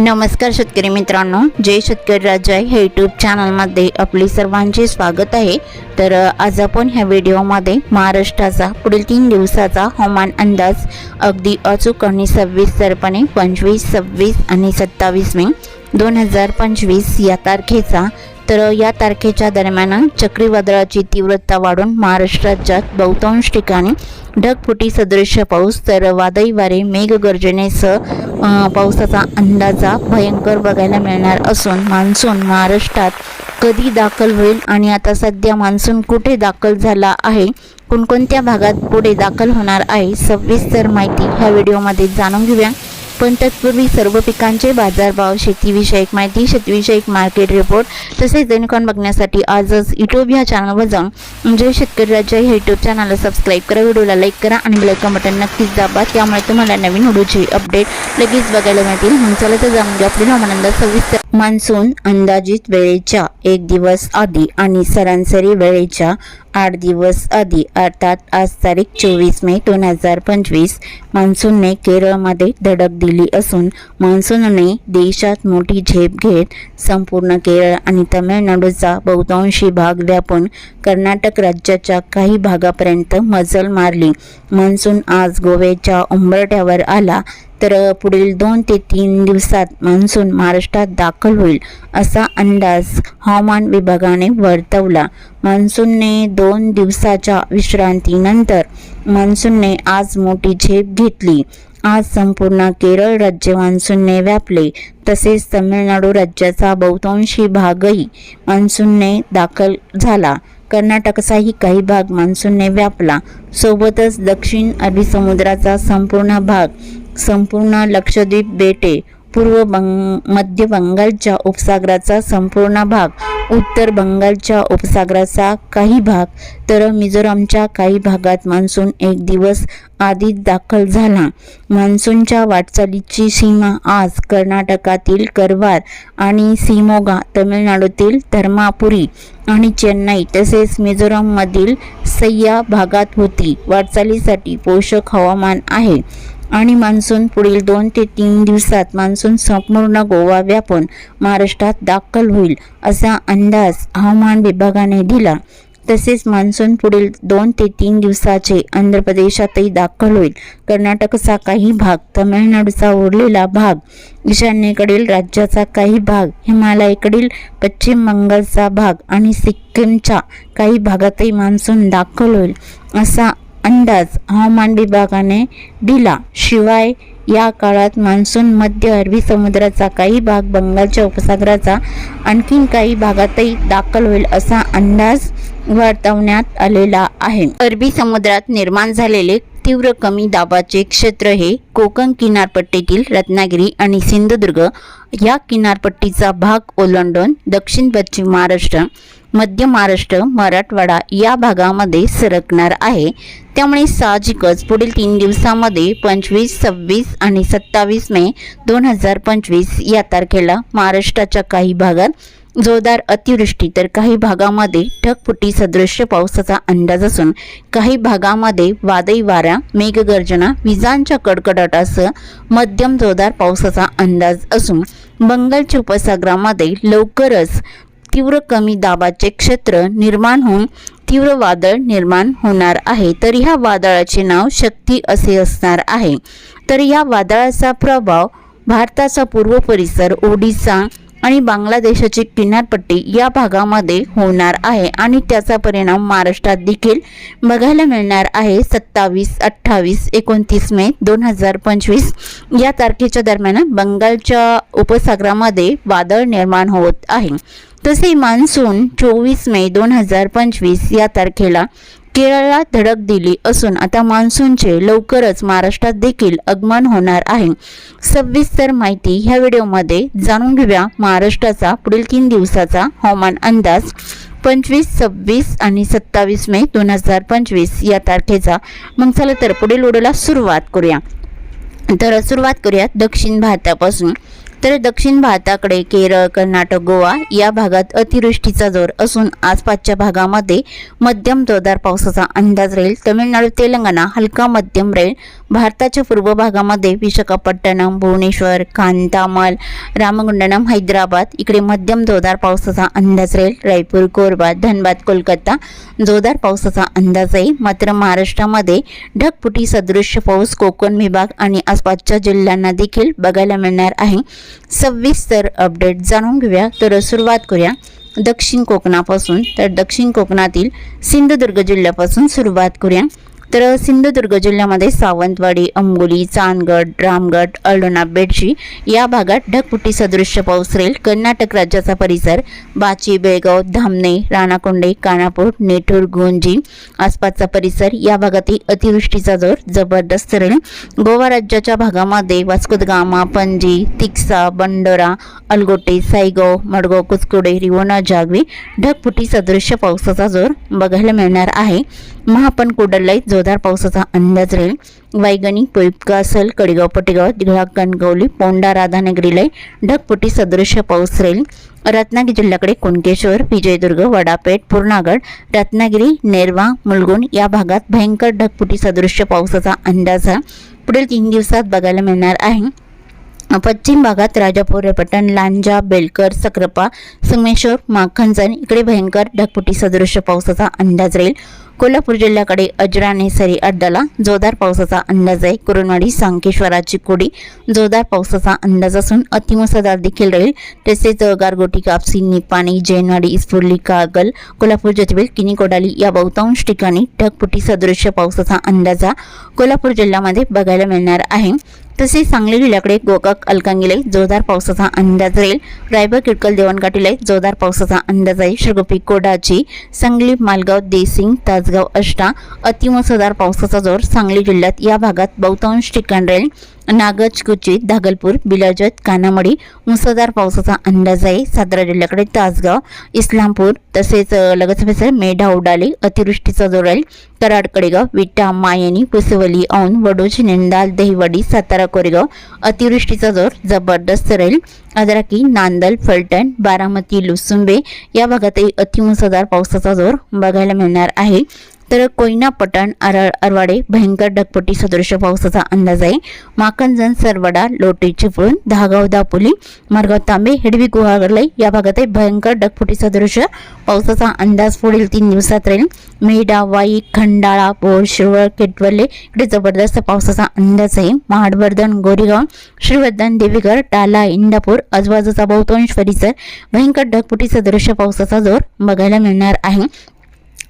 नमस्कार शेतकरी मित्रांनो जय शेतकरी राजा हे यूट्यूब चॅनलमध्ये आपले सर्वांचे स्वागत आहे. तर आज आपण ह्या व्हिडिओमध्ये महाराष्ट्राचा पुढील तीन दिवसाचा हवामान अंदाज अगदी अचूक आणि सव्वीस सरपणे पंचवीस सव्वीस आणि सत्तावीस मे दोन हजार पंचवीस या तारखेचा तर या तारखेच्या दरम्यान चक्रीवादळाची तीव्रता वाढून महाराष्ट्र राज्यात बहुतांश ठिकाणी ढगफुटी सदृश्य पाऊस तर वादळी वारे मेघगर्जनेसह पावसाचा अंदाजा भयंकर बघायला मिळणार असून मान्सून महाराष्ट्रात कधी दाखल होईल आणि आता सध्या मान्सून कुठे दाखल झाला आहे कोणकोणत्या भागात पुढे दाखल होणार आहे सविस्तर माहिती ह्या व्हिडिओमध्ये जाणून घेऊया. पण तत्पूर्वी सर्व पिकांचे बाजारभाव शेतीविषयक माहिती शेतीविषयक मार्केट रिपोर्ट तसेच दैनिकान बघण्यासाठी आजच युट्यूब ह्या चॅनलवर जाऊन म्हणजे शेतकरी राज्य हे युट्यूब चॅनलला सबस्क्राईब करा व्हिडिओला लाईक करा आणि बेलायकन बटन नक्कीच दाबा त्यामुळे तुम्हाला नवीन व्हिडिओची अपडेट लगेच बघायला मिळतील. मग चला तर जाणून घ्या आपली हवामान सविस्तर मान्सून अंदाजित वेळेच्या एक दिवस आधी आणि सरासरी वेळेच्या आठ दिवस आधी अर्थात आज तारीख चोवीस मे दोन हजार पंचवीस. मान्सूनने केरळमध्ये धडक दिली. असून मान्सूनने देशात मोठी झेप घेत संपूर्ण केरळ आणि तमिळनाडूचा बहुतांशी भाग व्यापून कर्नाटक राज्याच्या काही भागापर्यंत मजल मारली. मान्सून आज गोव्याच्या उंबरठ्यावर आला तर पुढील दोन ते तीन दिवसात मान्सून महाराष्ट्रात दाखल होईल असा अंदाज हवामान विभागाने वर्तवला. मान्सूनने दोन दिवसाच्या विश्रांतीनंतर मान्सूनने आज मोठी झेप घेतली. आज संपूर्ण केरळ राज्य मान्सूनने व्यापले. तसेच तमिळनाडू राज्याचा बहुतांशी भागही मान्सूनने दाखल झाला. कर्नाटकचाही काही भाग मान्सूनने व्यापला. सोबतच दक्षिण अरबी समुद्राचा संपूर्ण भाग संपूर्ण लक्षद्वीप बेटे पूर्व बंग मध्य बंगालच्या उपसागराचा संपूर्ण भाग उत्तर बंगालच्या उपसागराचा काही भाग तर मिझोरामच्या काही भागात मान्सून एक दिवस आधीच दाखल झाला. मान्सूनच्या वाटचालीची सीमा आज कर्नाटकातील करवार आणि सिमोगा तमिळनाडूतील धर्मापुरी आणि चेन्नई तसेच मिझोराममधील सय्या भागात होती. वाटचालीसाठी पोषक हवामान आहे. आणि मान्सून पुढील दोन ते तीन दिवसात मान्सून संपूर्ण गोवा व्यापून महाराष्ट्रात दाखल होईल असा अंदाज हवामान विभागाने दिला. तसेच मान्सून पुढील दोन ते तीन दिवसाचे आंध्र प्रदेशातही दाखल होईल. कर्नाटकचा काही भाग तमिळनाडूचा उरलेला भाग ईशान्येकडील राज्याचा काही भाग हिमालयाकडील पश्चिम बंगालचा भाग आणि सिक्कीमच्या काही भागातही मान्सून दाखल होईल असा अंदाज हवामान विभागाने दिला. शिवाय या काळात मान्सून मध्य अरबी समुद्राचा काही भाग बंगालच्या उपसागराचा आणखीन काही भागातही दाखल होईल असा अंदाज वर्तवण्यात आलेला आहे. अरबी समुद्रात निर्माण झालेले तीव्र कमी दाबाचे क्षेत्र हे कोकण किनारपट्टीतील रत्नागिरी आणि सिंधुदुर्ग. या किनारपट्टीचा भाग ओलांडून दक्षिण पश्चिम महाराष्ट्र मध्य महाराष्ट्र मराठवाडा या भागामध्ये सरकणार आहे. त्यामुळे साहजिकच पुढील तीन दिवसामध्ये पंचवीस सव्वीस आणि सत्तावीस मे दोन हजार पंचवीस या तारखेला महाराष्ट्राच्या काही भागात जोरदार अतिवृष्टी तर काही भागामध्ये ढगफुटी सदृश्य पावसाचा अंदाज असून काही भागामध्ये वादळी वारा मेघगर्जना विजांच्या कडकडाटासह मध्यम जोरदार पावसाचा अंदाज असून बंगालच्या उपसागरामध्ये लवकरच तीव्र कमी दाबाचे क्षेत्र निर्माण होऊन तीव्र वादळ निर्माण होणार आहे. तर ह्या वादळाचे नाव शक्ती असे असणार आहे. तर या वादळाचा प्रभाव भारताचा पूर्व परिसर ओडिसा आणि बांगलादेशाची किनारपट्टी या भागामध्ये होणार आहे आणि त्याचा परिणाम महाराष्ट्रात देखील बघायला मिळणार आहे. सत्तावीस अठ्ठावीस एकोणतीस मे दोन हजार पंचवीस या तारखेच्या दरम्यान बंगालच्या उपसागरामध्ये वादळ निर्माण होत आहे. तसे मान्सून चोवीस मे दोन हजार पंचवीस या तारखेला केरळला धडक दिली असून आता मान्सूनचे लवकरच महाराष्ट्रात देखील आगमन होणार आहे. सविस्तर माहिती ह्या व्हिडिओमध्ये जाणून घेऊया महाराष्ट्राचा पुढील तीन दिवसाचा हवामान अंदाज. पंचवीस सव्वीस आणि सत्तावीस मे दोन हजार पंचवीस या तारखेचा. मग चला तर पुढील व्हिडिओला सुरुवात करूया. तर सुरुवात करूया दक्षिण भारतापासून. तर दक्षिण भारताकडे केरळ कर्नाटक गोवा या भागात अतिवृष्टीचा जोर असून आसपासच्या भागामध्ये मध्यम जोरदार पावसाचा अंदाज राहील. तमिळनाडू तेलंगणा हलका मध्यम राहील. भारताच्या पूर्व भागामध्ये विशाखापट्टणम भुवनेश्वर कांतामल रामगुंडनम हैदराबाद इकडे मध्यम जोरदार पावसाचा अंदाज राहील. रायपूर कोरबा धनबाद कोलकाता जोरदार पावसाचा अंदाज आहे मात्र महाराष्ट्रामध्ये ढगपुटी सदृश्य पाऊस कोकण विभाग आणि आसपासच्या जिल्ह्यांना देखील बघायला मिळणार आहे. सविस्तर अपडेट जाणून घेऊया. तर सुरुवात करूया दक्षिण कोकणापासून. तर दक्षिण कोकणातील सिंधुदुर्ग जिल्ह्यापासून सुरुवात करूया. तर सिंधुदुर्ग जिल्ह्यामध्ये सावंतवाडी अंबोली चांदगड रामगड अळोणा बेडशी या भागात ढगपुटी सदृश्य पाऊस राहील कर्नाटक राज्याचा परिसर बाची बेळगाव धामणे राणाकोंडे कानापूर नेठूर गोंजी आसपासचा परिसर या भागातही अतिवृष्टीचा जोर जबरदस्त राहील गोवा राज्याच्या भागामध्ये वास्कोदगामा पणजी तिक्सा बंडोरा अलगोटे साईगाव मडगाव कुचकुडे रिवोना जागवी ढगपुटी सदृश्य पावसाचा जोर बघायला मिळणार आहे. महापण कोडललाई जोरदार पावसाचा अंदाज राहील. वायगणी पोईपकासल कडेगाव पटेगाव दिघळा कणकवली पोंडा राधानगरीलाई ढगपुटी सदृश्य पाऊस राहील. रत्नागिरी जिल्ह्याकडे कुणकेश्वर विजयदुर्ग वडापेठ पूर्णागड रत्नागिरी नेरवा मुलगुण या भागात भयंकर ढगपुटी सदृश्य पावसाचा अंदाज हा पुढील तीन दिवसात बघायला मिळणार आहे. पश्चिम भागात राजापूर पटण लांजा बेलकर सक्रापा संगमेश्वर माखनजन इकडे भयंकर ढगपुटी सदृश्य पावसाचा अंदाज राहील. कोल्हापूर जिल्ह्याकडे अजरा नेसरी अड्डाला जोरदार पावसाचा अंदाज आहे. कुरुणवाडी सांकेश्वराची कोडी जोरदार पावसाचा अंदाज असून अतिमुसळधार देखील राहील. तसेच गारगोटी कापसी निपाणी जैनवाडी इस्फुर्ली कागल कोल्हापूर ज्योतिबेल किनी कोडाली या बहुतांश ठिकाणी ढगपुटी सदृश्य पावसाचा अंदाजा कोल्हापूर जिल्ह्यामध्ये बघायला मिळणार आहे. तसेच सांगली जिल्ह्याकडे गोकाक अलकांगीला जोरदार पावसाचा अंदाज राहील. रायबा किडकल देवणकाटीला जोरदार पावसाचा अंदाज आहे. श्रगोपी कोडाची सांगली मालगाव देसिंग तासगाव अष्टा अतिमुसळधार पावसाचा जोर सांगली जिल्ह्यात या भागात बहुतांश ठिकाण राहील. नागज कुचित धागलपूर बिलाजत कानामडी मुसळधार पावसाचा अंदाज आहे. सातारा जिल्ह्याकडे तासगाव इस्लामपूर तसेच लगत परिसर मेढा उडाले अतिवृष्टीचा जोर राहील. कराड कडेगाव विटा मायनी पुसवली औन वडोज निंदाल दहिवडी सातारा कोरेगाव अतिवृष्टीचा जोर जबरदस्त राहील. अदराकी नांदल फलटण बारामती लुसुंबे या भागातही अतिमुसळधार पावसाचा जोर बघायला मिळणार आहे. तर कोयना पटण अरवाडे भयंकर ढगपट्टी सदृश पावसाचा अंदाज आहे. माकंजन सरवडा लोटे चिपळूण दहागाव दापोली मारगाव तांबे हेडवी गुहागरलाई या भागातही भयंकर ढगफुटी सदृश पावसाचा अंदाज. पुढील तीन दिवसात राहील. मेढा वाई खंडाळा बोर शिरवळ केटवले इकडे जबरदस्त पावसाचा अंदाज आहे. महाडवर्धन गोरेगाव श्रीवर्धन देवीगड टाला इंदापूर आजूबाजूचा बहुतांश परिसर भयंकर ढगपुटी सदृश पावसाचा जोर बघायला मिळणार आहे.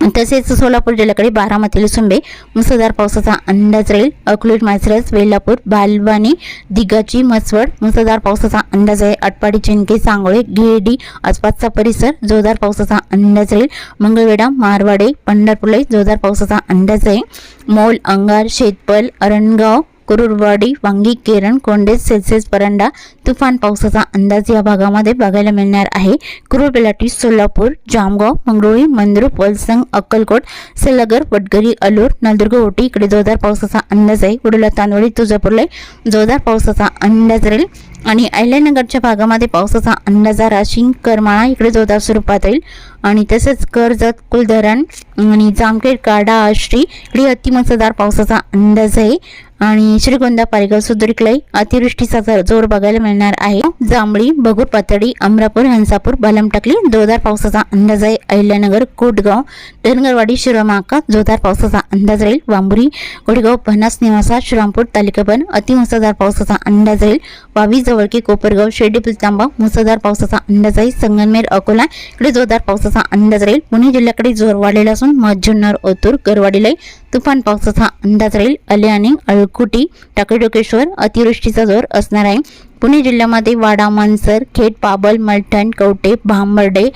तसेच सोलापूर जिल्ह्याकडे बारामती सुंबे मुसळधार पावसाचा अंदाज राहील. अकलूज मासरस वेल्लापूर बालवानी दिगाची मसवड मुसळधार पावसाचा अंदाज आहे. आटपाडी चिंके सांगोळे गिरडी आसपासचा परिसर जोरदार पावसाचा अंदाज राहील. मंगळवेढा मारवाडे पंढरपूरला जोरदार पावसाचा अंदाज आहे. मोल अंगार शेतपल अरणगाव कुरुरवाडी वांगी केरण कोंडे सेल्सिअस परंडा तुफान पावसाचा अंदाज या भागामध्ये बघायला मिळणार आहे कुरुर बेलाटी सोलापूर जामगाव मंगरुळी मंद्रुप वलसंग अक्कलकोट सलगर वडगरी अलूर नलदुर्ग ओटी इकडे जोरदार पावसाचा अंदाज आहे कुडला तांदवडी तुळजापूरला जोरदार पावसाचा अंदाज राहील आणि अहिल्यानगरच्या भागामध्ये पावसाचा अंदाज आहे. करमाळा इकडे जोरदार स्वरूपात येईल आणि तसेच कर्जत कुलधरण आणि जामखेड काडा आश्री इकडे अतिमसदार पावसाचा अंदाज आहे. आणि श्रीगोंदा पारेगाव सुद्रिकलाई अतिवृष्टीचा जोर बघायला मिळणार आहे. जांभळी बगूर पातळी अमरापूर हंसापूर बलमटकली जोरदार पावसाचा अंदाज आहे. अहिल्यानगर कोटगाव धनगरवाडी शिरोमाका जोरदार पावसाचा अंदाज राहील. वांबुरी कोडगाव पन्नास निवासा श्रीरामपूर तालिकाबन अतिमसदार पावसाचा अंदाज राहील. बावीस जवळकी कोपरगाव शेर्डी पुलतांबा मुसळधार पावसाचा अंदाज आहे. संगनमेर अकोला इकडे जोरदार पावसाचा अंदाज राहील. पुणे जिल्ह्याकडे जोर वाढलेला असून मजुन्नर ओतूर गरवाडीला तुफान पावसाचा अंदाज राहील. अल्याने अळकुटी टाकडोकेश्वर अतिवृष्टीचा जोर असणार आहे. पुणे जिल्ह्यामध्ये वाडा मानसर खेड पाबल मलठण कवटे भांबर्डे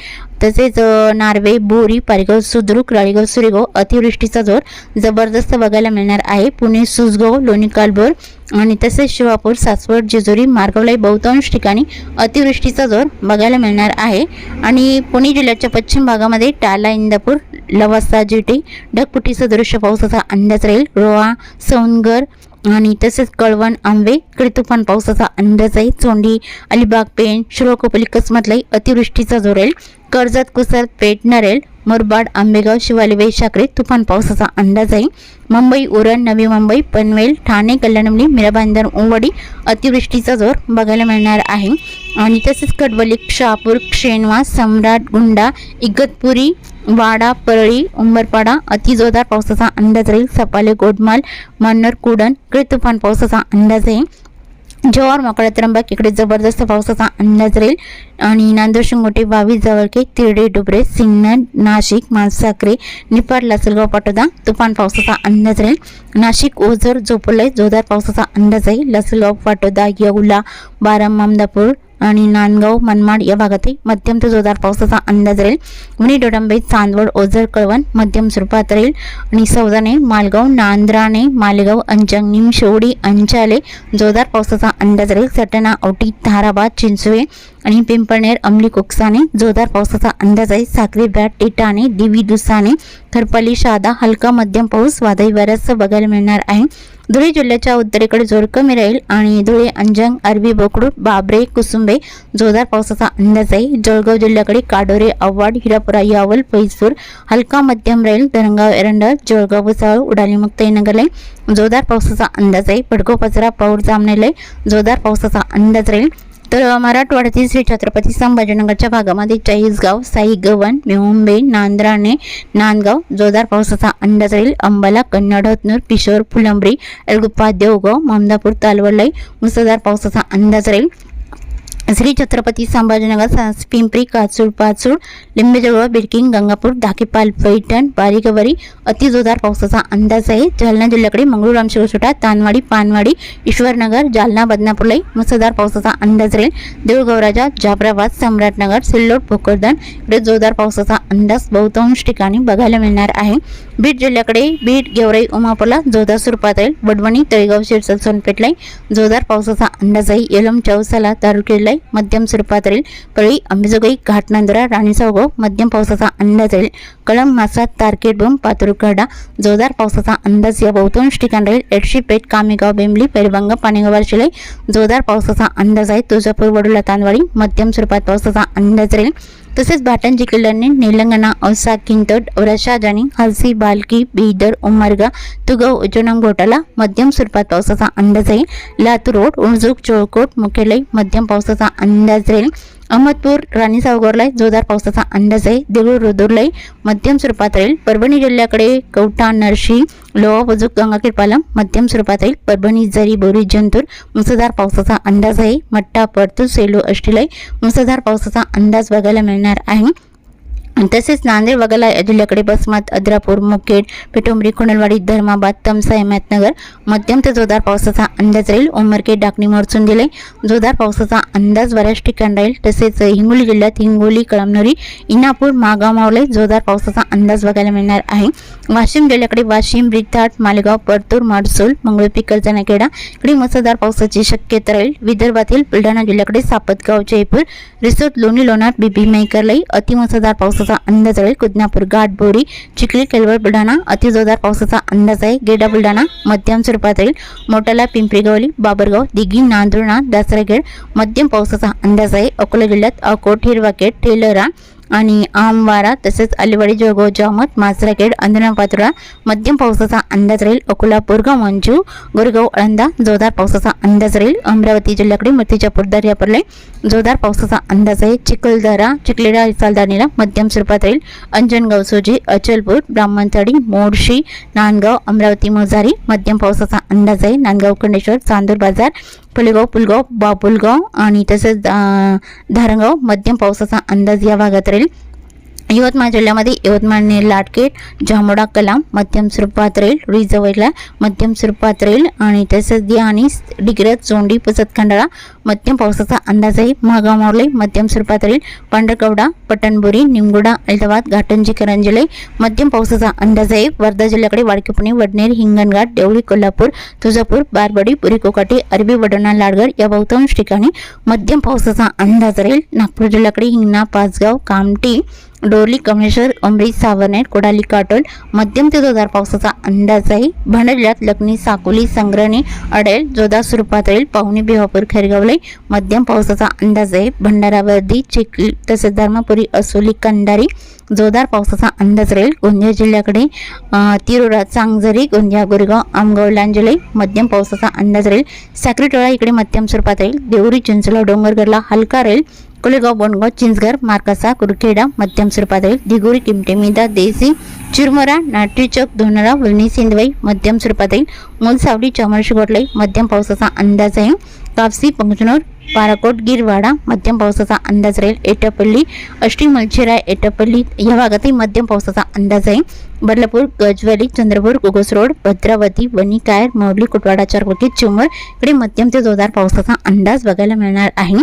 तसेच नार्वे बोरी पारेगाव सुद्रुक राळेगाव सुरेगाव अतिवृष्टीचा जोर जबरदस्त बघायला मिळणार आहे. पुणे सुसगाव लोणी कालभोर आणि तसेच शिवापूर सासवड जेजुरी मार्गवलाई बहुतांश ठिकाणी अतिवृष्टीचा जोर बघायला मिळणार आहे. आणि पुणे जिल्ह्याच्या पश्चिम भागामध्ये टाला इंदापूर लवासा जिटी ढगपुटीचा दृश्य पावसाचा अंदाज राहील. रोहा सौनगर आणि तसेच कळवण आंबे इकडे तुफान पावसाचा अंदाज आहे चोंडी अलिबाग पेण शिरोकोपली कसमतलाई अतिवृष्टीचा जोर येईल कर्जत कुसर पेठ नरेल मुरबाड आंबेगाव शिवाली वैशाखरे तुफान पावसाचा अंदाज आहे मुंबई उरण नवी मुंबई पनवेल ठाणे कल्याणमली मिराबांधर उंबडी अतिवृष्टीचा जोर बघायला मिळणार आहे. आणि तसेच कडवली शहापूर क्षेणवा सम्राट गुंडा इगतपुरी वाडा परळी उंबरपाडा अतिजोरदार पावसाचा अंदाज राहील. सपाले गोडमाल मन्नर कुडण इकडे तुफान पावसाचा अंदाज आहे. जव्हार मोकळा त्र्यंबक इकडे जबरदस्त पावसाचा अंदाज राहील. आणि नांदूर शिंगोटे बावीस जवळके तिरडे डुबरे सिन्नर नाशिक मालसाखरे निपाड लासलगाव पाटोदा तुफान पावसाचा अंदाज राहील. नाशिक ओझर झोपलय जोरदार पावसाचा अंदाज आहे. लासलगाव पाटोदा येवला बाराम ममदापूर आणि नांदगाव मनमाड या भागातही मध्यम ते जोरदार पावसाचा अंदाज राहील. उन्हे डोडंबे चांदवड ओझर कळवण मध्यम स्वरूपात राहील. आणि सौदाने मालगाव नांद्राणे मालेगाव अंजंग निमशेवडी अंचाले जोरदार पावसाचा अंदाज राहील. सटणा औटी धाराबाद चिंचवे आणि पिंपळनेर अमली कोकसाने जोरदार पावसाचा अंदाज आहे. साखरे बॅट टिटाणे दिवी दुसाने खरपाली शादा हलका मध्यम पाऊस वादळी वाऱ्यासह बघायला मिळणार आहे. धुळे जिल्ह्याच्या उत्तरेकडे जोर कमी राहील आणि धुळे अंजंग अरबी बोकडू बाबरे कुसुंबे जोरदार पावसाचा अंदाज आहे. जळगाव जिल्ह्याकडे काडोरे आव्हाड हिरापुरा यावल पैसूर हलका मध्यम राहील. धरणगाव एरंडा जळगाव भुसावळ उडालीमुक्त मुक्ताईनगरला जोरदार पावसाचा अंदाज आहे. पडको पचरा पौर जामनेलय जोरदार पावसाचा अंदाज राहील. तर मराठवाड्यातील श्री छत्रपती संभाजीनगरच्या भागामध्ये चाळीसगाव साई गव्हाण मुंबई नांद्राणे नांदगाव जोरदार पावसाचा अंदाज राहील. अंबाला कन्नड हतनूर किशोर फुलंबरी अलगुप्पा देवगाव ममदापूर तालवडलाई मुसळधार पावसाचा अंदाज राहील. श्री छत्रपती संभाजीनगर सांस पिंपरी काचूड पाचूड लिंबेजवळ बिडकिंग गंगापूर धाकेपाल पैठण बारीगवरी अतिजोरदार पावसाचा अंदाज आहे. जालना जिल्ह्याकडे मंगळूर रामशिवसोटा तानवाडी पानवाडी ईश्वरनगर जालना बदनापूरलाई मुसळधार पावसाचा अंदाज राहील. देऊळगावराजा जाफराबाद सम्राटनगर सिल्लोड भोकरदन इकडे जोरदार पावसाचा अंदाज बहुतांश ठिकाणी बघायला मिळणार आहे. बीड जिल्ह्याकडे बीड गेवराई उमापूरला जोरदार स्वरूपात राहील. वडवणी तळेगाव शिरसल सोनपेठलाई जोरदार पावसाचा अंदाज आहे येलम चौसाला तालुक्याला मध्यम स्वरूपात राहील पळी अंबेजोगाई घाटनांदरा राणीसावगाव मध्यम पावसाचा अंदाज राहील कळंब मासा तारकेट बम पातुरखडा जोरदार पावसाचा अंदाज या बहुतांश ठिकाण राहील. एडशी पेठ कामेगाव बेंबली पेरबंग पाणेगाव शिलाई जोरदार पावसाचा अंदाज आहे. तुळजापूर वडोला तांदवाडी मध्यम स्वरूपात पावसाचा अंदाज राहील. तसेच भाटंजी किल्ल्याने निलंगणा औसा किंतट वरशाजानी हलसी बालकी बीदर उमरगा तुगव उजनम घोटाला मध्यम स्वरूपात पावसाचा अंदाज आहे लातूर रोड उणजूक चोळकोट मुखेलई मध्यम पावसाचा अंदाज राहील अहमदपूर राणी सावगरलाई जोरदार पावसाचा अंदाज आहे. देऊळ रुदुरलाई मध्यम स्वरूपात राहील. परभणी जिल्ह्याकडे कवठा नरशी लोहा वजूक गंगाखेड पालम मध्यम स्वरूपात राहील. परभणी जरी बोरी जंतूर मुसळधार पावसाचा अंदाज आहे. मट्टा परतूर सेलू अष्टिलाई मुसळधार पावसाचा अंदाज बघायला मिळणार आहे. तसेच नांदेड वगळा या जिल्ह्याकडे बसमत अद्रापूर मुखेड पिठोंबरी कुंडलवाडी धर्माबाद तमसा हिमायतनगर मध्यम ते जोरदार पावसाचा अंदाज राहील. उमरखेड डाकणी मोरचून दिले. जोरदार पावसाचा अंदाज बऱ्याच ठिकाणी राहील. तसेच हिंगोली जिल्ह्यात हिंगोली कळमनुरी इनापूर मागाव मावले जोरदार पावसाचा अंदाज बघायला मिळणार आहे. वाशिम जिल्ह्याकडे वाशिम रिथाट मालेगाव परतूर माडसूल मंगळपी कर्जनाखेडा इकडे मुसळधार पावसाची शक्यता राहील. विदर्भातील बुलढाणा जिल्ह्याकडे सापतगाव जयपूर रिसोर्ट लोणी लोणार बीबी मेकरलाई अतिमुसळधार पावसाचा अंदाज आहे. कुदनापूर घाट बोरी चिखली केलवड बुलढाणा अतिजोरदार पावसाचा अंदाज आहे. गेडा बुलढाणा मध्यम स्वरूपात राहील मोटाला पिंपरी गवली बाबरगाव दिघी नांदुर्णा दासरागेड मध्यम पावसाचा अंदाज आहे. अकोला जिल्ह्यात अकोट हिरवाकेट ठेलरा आणि आमवारा तसेच अलिवाडी जळगाव जामत मासराखेड अंधनापातुरा मध्यम पावसाचा अंदाज राहील अकोला पोरगाव मंजू गोरेगाव अळंदा जोरदार पावसाचा अंदाज राहील. अमरावती जिल्ह्याकडे मतीच्यापूर दर्यापर्ले जोरदार पावसाचा अंदाज आहे. चिखलदरा चिखलेडा चालदानीला मध्यम स्वरूपात राहील. अंजनगाव सोजी अचलपूर ब्राह्मणथडी मोडशी नांदगाव अमरावती मोजारी मध्यम पावसाचा अंदाज आहे. नांदगाव खंडेश्वर चांदूर बाजार फुलेगाव पुलगाव बापुलगाव आणि तसेच अं, धारणगाव मध्यम पावसाचा अंदाज या भागात राहील. यवतमाळ जिल्ह्यामध्ये यवतमाळ लाटकेट जांभोडा कलाम मध्यम स्वरूपात राहील रिजवळला मध्यम स्वरूपात राहील आणि तसेच दिया आणि डिग्रज चोंडी पुसत खंडाळा मध्यम पावसाचा अंदाज आहे महागाव मध्यम स्वरूपात राहील पांढरकवडा पटणबुरी निमगुडा अलदाबाद घाटंजी करंजले मध्यम पावसाचा अंदाज आहे वर्धा जिल्ह्याकडे वाडकेपुणे वडनेर हिंगणघाट देवळी कोल्हापूर तुळजापूर बारबडी पुरी कोकाटी अरबी वडणा लाडगर या बहुतांश ठिकाणी मध्यम पावसाचा अंदाज राहील नागपूर जिल्ह्याकडे हिंगणा पाचगाव कामटी डोरली कमलेश्वर अमरी सावरणे कोडाली काटोल मध्यम ते जोरदार पावसाचा अंदाज आहे भंडाऱ्यात लखनी साकोली संग्रहणी अडेल जोरदार स्वरूपात राहील. पाहुणे बिवापूर खैरगावले मध्यम पावसाचा अंदाज आहे भंडारावर्दी चिखली तसेच धर्मपुरी असोली कंडारी जोरदार पावसाचा अंदाज राहील. गोंदिया जिल्ह्याकडे तिरोरा चांगझरी गोंदिया गोरेगाव आमगाव लांजले मध्यम पावसाचा अंदाज राहील. साक्रीटोळा इकडे मध्यम स्वरूपात राहील. देवरी चिंचला डोंगरगडला हलका राहील. कोलेगाव बोंडगाव चिंचघर मार्कासा कुरखेडा मध्यम स्वरूपात राहील दिगोरी किमटे मिदा देसी चिरमरा धोनरा वलनी सिंधवाई मध्यम स्वरूपात राहील मुलसावली चामरशी मध्यम पावसाचा अंदाज आहे कापसी पंचनोर पाराकोट गिरवाडा मध्यम पावसाचा अंदाज राहील एटपल्ली अष्टी मलछेरा एटपल्ली या भागातही मध्यम पावसाचा अंदाज आहे बदलापूर गजवाली चंद्रपूर कुगस रोड भद्रावती वणी कायर मौली कुटवाडा चारकोटी चिमर इकडे मध्यम ते जोरदार पावसाचा अंदाज बघायला मिळणार आहे